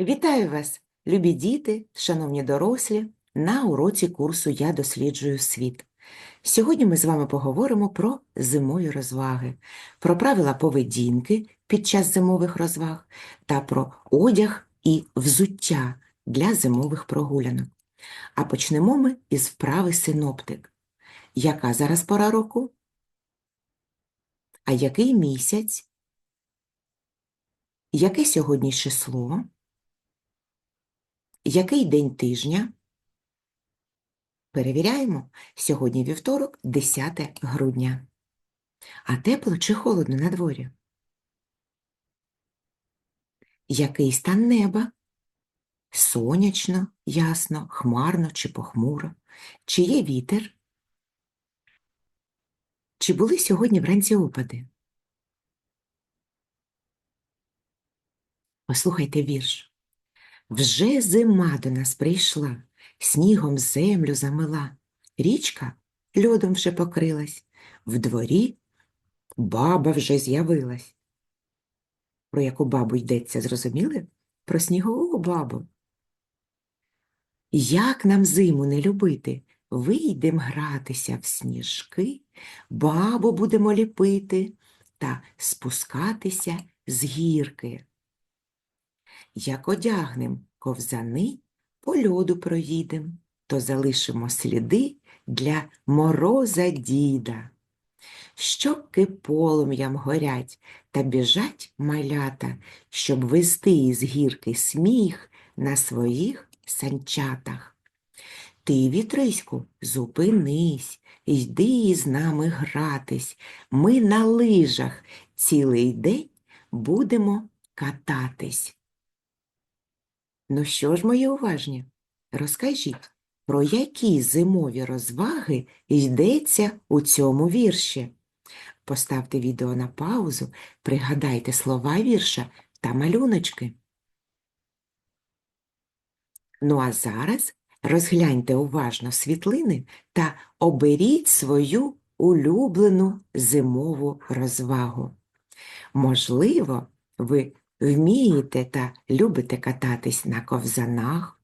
Вітаю вас, любі діти, шановні дорослі, на уроці курсу Я досліджую світ. Сьогодні ми з вами поговоримо про зимові розваги, про правила поведінки під час зимових розваг та про одяг і взуття для зимових прогулянок. А почнемо ми із вправи синоптик. Яка зараз пора року? А який місяць? Яке сьогодні число? Який день тижня? Перевіряємо. Сьогодні вівторок, 10 грудня. А тепло чи холодно на дворі? Який стан неба? Сонячно, ясно, хмарно чи похмуро? Чи є вітер? Чи були сьогодні вранці опади? Послухайте вірш. Вже зима до нас прийшла, снігом землю замила, річка льодом вже покрилась, в дворі баба вже з'явилась. Про яку бабу йдеться, зрозуміли? Про снігову бабу. Як нам зиму не любити? Вийдем гратися в сніжки, бабу будемо ліпити та спускатися з гірки. Як одягнем ковзани, по льоду проїдем, то залишимо сліди для мороза діда. Щоки полум'ям горять та біжать малята, щоб вести із гірки сміх на своїх санчатах. Ти, вітриську, зупинись, йди із нами гратись. Ми на лижах цілий день будемо кататись. Ну що ж, мої уважні, розкажіть, про які зимові розваги йдеться у цьому вірші? Поставте відео на паузу, пригадайте слова вірша та малюночки. Ну а зараз розгляньте уважно світлини та оберіть свою улюблену зимову розвагу. Можливо, ви вмієте та любите кататись на ковзанах,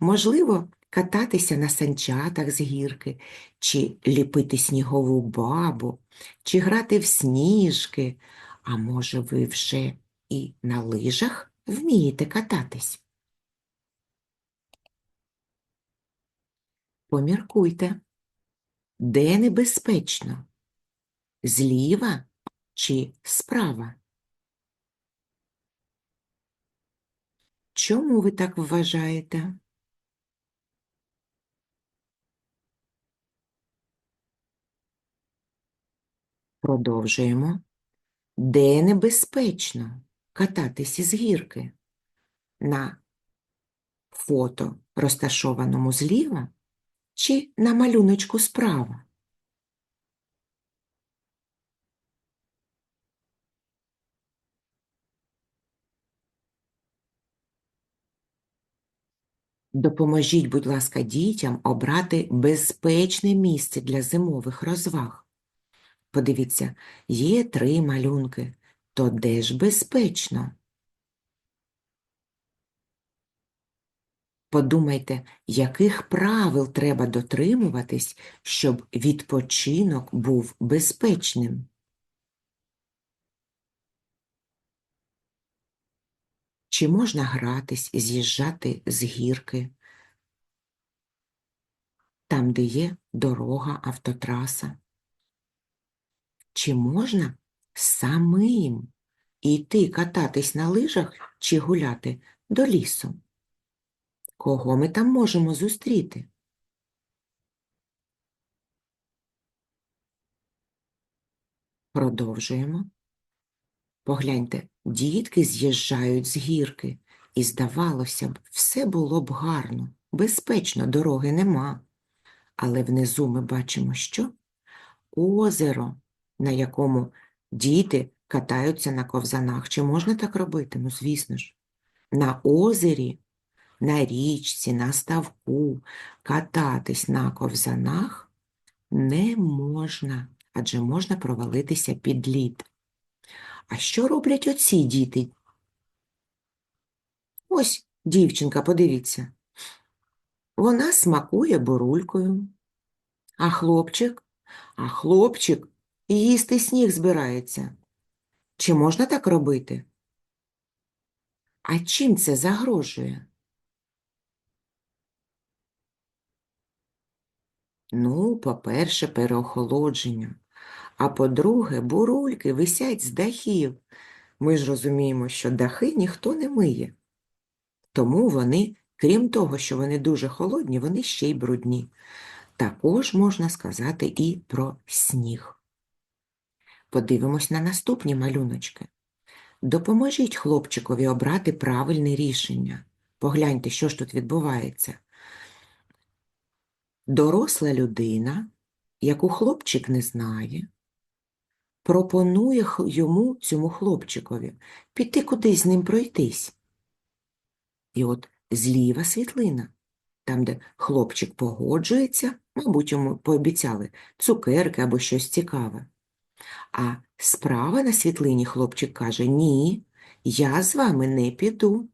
можливо, кататися на санчатах з гірки, чи ліпити снігову бабу, чи грати в сніжки, а може, ви вже і на лижах вмієте кататись. Поміркуйте, де небезпечно? Зліва чи справа? Чому ви так вважаєте? Продовжуємо. Де небезпечно кататись із гірки? На фото, розташованому зліва, чи на малюночку справа? Допоможіть, будь ласка, дітям обрати безпечне місце для зимових розваг. Подивіться, є три малюнки. То де ж безпечно? Подумайте, яких правил треба дотримуватись, щоб відпочинок був безпечним. Чи можна гратись, з'їжджати з гірки, там, де є дорога, автотраса? Чи можна самим іти кататись на лижах чи гуляти до лісу? Кого ми там можемо зустріти? Продовжуємо. Погляньте, дітки з'їжджають з гірки, і, здавалося б, все було б гарно, безпечно, дороги нема. Але внизу ми бачимо що? Озеро, на якому діти катаються на ковзанах. Чи можна так робити? Ну, звісно ж. На озері, на річці, на ставку кататись на ковзанах не можна, адже можна провалитися під лід. А що роблять оці діти? Ось Дівчинка, подивіться. Вона смакує бурулькою. А хлопчик? А хлопчик їсти сніг збирається. Чи можна так робити? А чим це загрожує? Ну, по-перше, переохолодженням. А по-друге, бурульки висять з дахів. Ми ж розуміємо, що дахи ніхто не миє. Тому вони, крім того, що вони дуже холодні, вони ще й брудні. Також можна сказати і про сніг. Подивимось на наступні малюночки. Допоможіть хлопчикові обрати правильне рішення. Погляньте, що ж тут відбувається. Доросла людина, яку хлопчик не знає, пропонує йому, цьому хлопчикові, піти кудись з ним пройтись. І от зліва світлина, там, де хлопчик погоджується, мабуть, йому пообіцяли цукерки або щось цікаве. А справа на світлині хлопчик каже: Ні, я з вами не піду.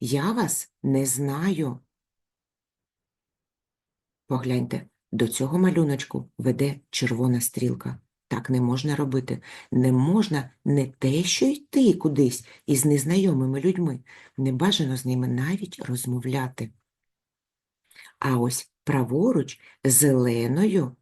Я вас не знаю. Погляньте, до цього малюночку веде червона стрілка. Так не можна робити. Не можна не те, що йти кудись із незнайомими людьми. Не бажано з ними навіть розмовляти. А ось праворуч зеленою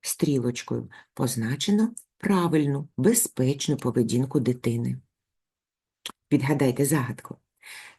стрілочкою позначено правильну, безпечну поведінку дитини. Підгадайте загадку.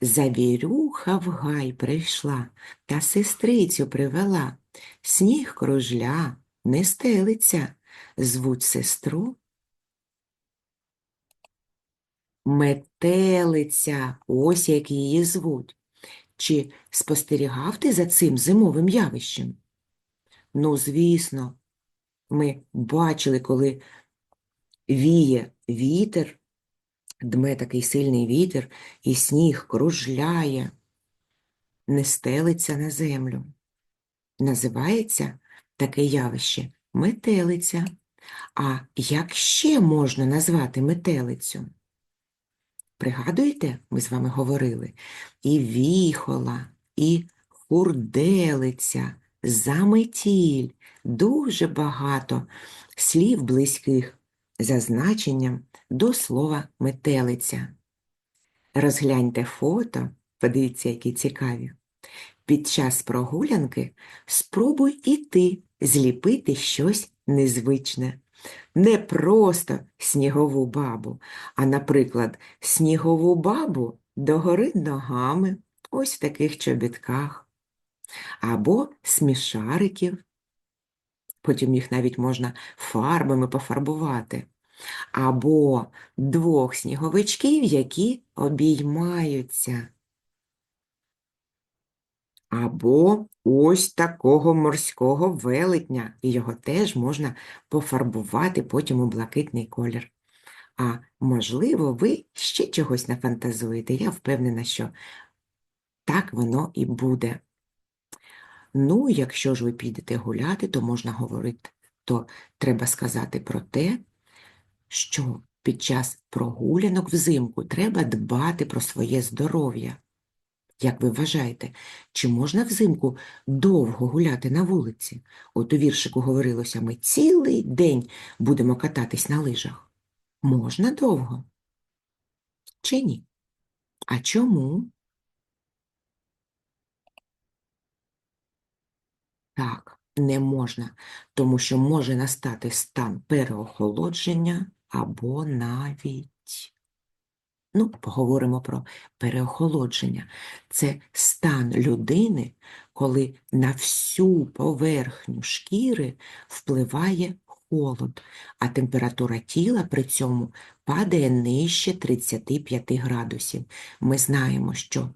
Завірюха в гай прийшла, та сестрицю привела. Сніг кружля, не стелиться, звуть сестру. Метелиця, ось як її звуть. Чи спостерігав ти за цим зимовим явищем? Ну, звісно, ми бачили, коли віє вітер, дме такий сильний вітер, і сніг кружляє, не стелиться на землю. Називається таке явище метелиця. А як ще можна назвати метелицю? Пригадуєте, ми з вами говорили, і віхола, і хурделиця, заметіль, дуже багато слів близьких за значенням до слова метелиця. Розгляньте фото, подивіться, які цікаві. Під час прогулянки спробуй і ти зліпити щось незвичне. Не просто снігову бабу, а, наприклад, снігову бабу догори ногами, ось в таких чобітках, або смішариків, потім їх навіть можна фарбами пофарбувати, або двох сніговичків, які обіймаються. Або ось такого морського велетня, і його теж можна пофарбувати потім у блакитний колір. А можливо, ви ще чогось нафантазуєте. Я впевнена, що так воно і буде. Ну, якщо ж ви підете гуляти, то можна говорити, то треба сказати про те, що під час прогулянок взимку треба дбати про своє здоров'я. Як ви вважаєте, чи можна взимку довго гуляти на вулиці? От у віршику говорилося, ми цілий день будемо кататись на лижах. Можна довго? Чи ні? А чому? Так, не можна, тому що може настати стан переохолодження або навіть Ну, поговоримо про переохолодження. Це стан людини, коли на всю поверхню шкіри впливає холод, а температура тіла при цьому падає нижче 35 градусів. Ми знаємо, що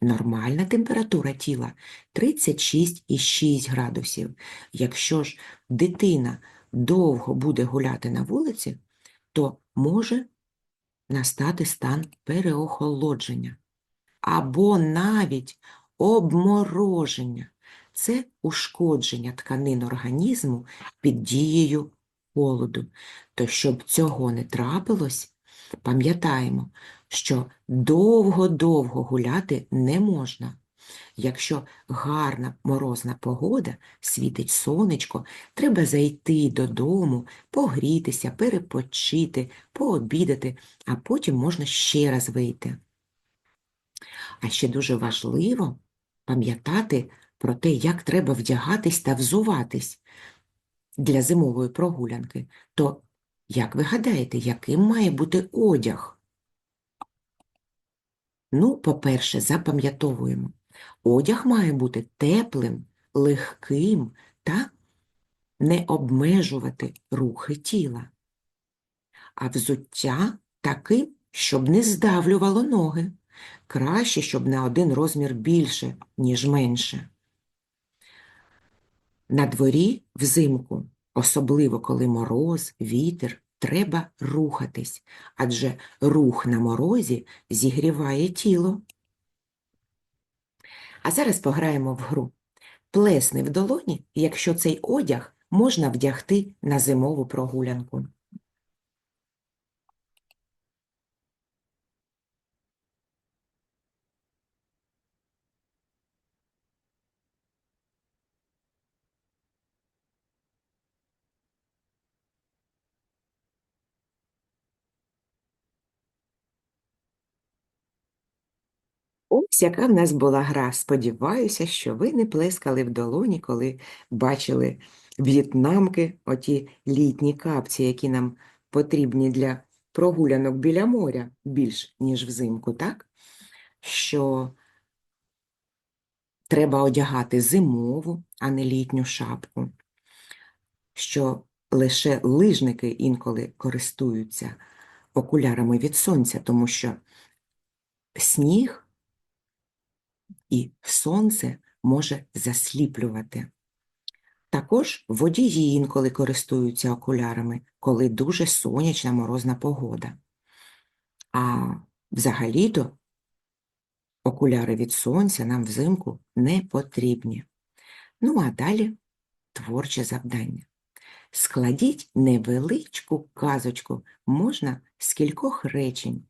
нормальна температура тіла 36,6 градусів. Якщо ж дитина довго буде гуляти на вулиці, то може настати стан переохолодження або навіть обмороження. Це ушкодження тканин організму під дією холоду. То щоб цього не трапилось, Пам'ятаємо, що довго-довго гуляти не можна. Якщо гарна морозна погода, світить сонечко, треба зайти додому, погрітися, перепочити, пообідати, а потім можна ще раз вийти. А ще дуже важливо пам'ятати про те, як треба вдягатись та взуватись для зимової прогулянки. То як ви гадаєте, яким має бути одяг? Ну, по-перше, запам'ятовуємо. Одяг має бути теплим, легким та не обмежувати рухи тіла. А взуття таким, щоб не здавлювало ноги. Краще, щоб на один розмір більше, ніж менше. На дворі взимку, особливо коли мороз, вітер, треба рухатись, адже рух на морозі зігріває тіло. А зараз пограємо в гру. Плесни в долоні, якщо цей одяг можна вдягти на зимову прогулянку. Ось яка в нас була гра. Сподіваюся, що ви не плескали в долоні, коли бачили в'єтнамки, оті літні капці, які нам потрібні для прогулянок біля моря більш, ніж взимку, так? Що треба одягати зимову, а не літню шапку, що лише лижники інколи користуються окулярами від сонця, тому що сніг і сонце може засліплювати. Також водії інколи користуються окулярами, коли дуже сонячна морозна погода. А взагалі-то окуляри від сонця нам взимку не потрібні. Ну а далі творче завдання. Складіть невеличку казочку, можна з кількох речень.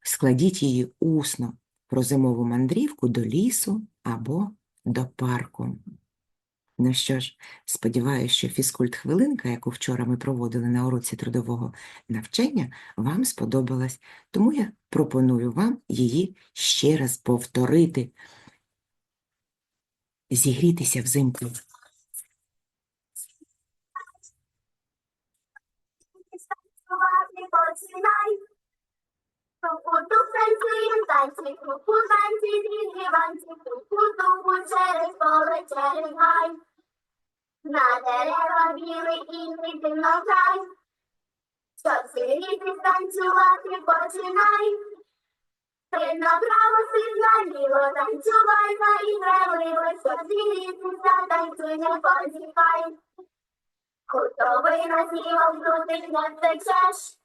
Складіть її усно про зимову мандрівку до лісу або до парку. Ну що ж, сподіваюся, що фізкульт-хвилинка, яку вчора ми проводили на уроці трудового навчання, вам сподобалась, тому я пропоную вам її ще раз повторити, зігрітися взимку. Починай. На дерева білий і квіти навчай. Щоб зігрітись, танцювати починай. Ти направо, си наліво, танцювай, заігравливо, щоб зігрітися, танцюй, не позіхай. Готовий на сілом крутих не втечеш.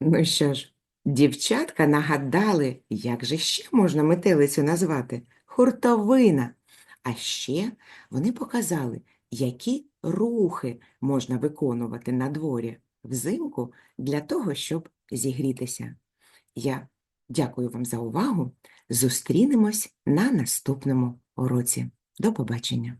Ну що ж, дівчатка нагадали, як же ще можна метелицю назвати? Хуртовина. А ще вони показали, які рухи можна виконувати на дворі взимку для того, щоб зігрітися. Я дякую вам за увагу. Зустрінемось на наступному уроці. До побачення!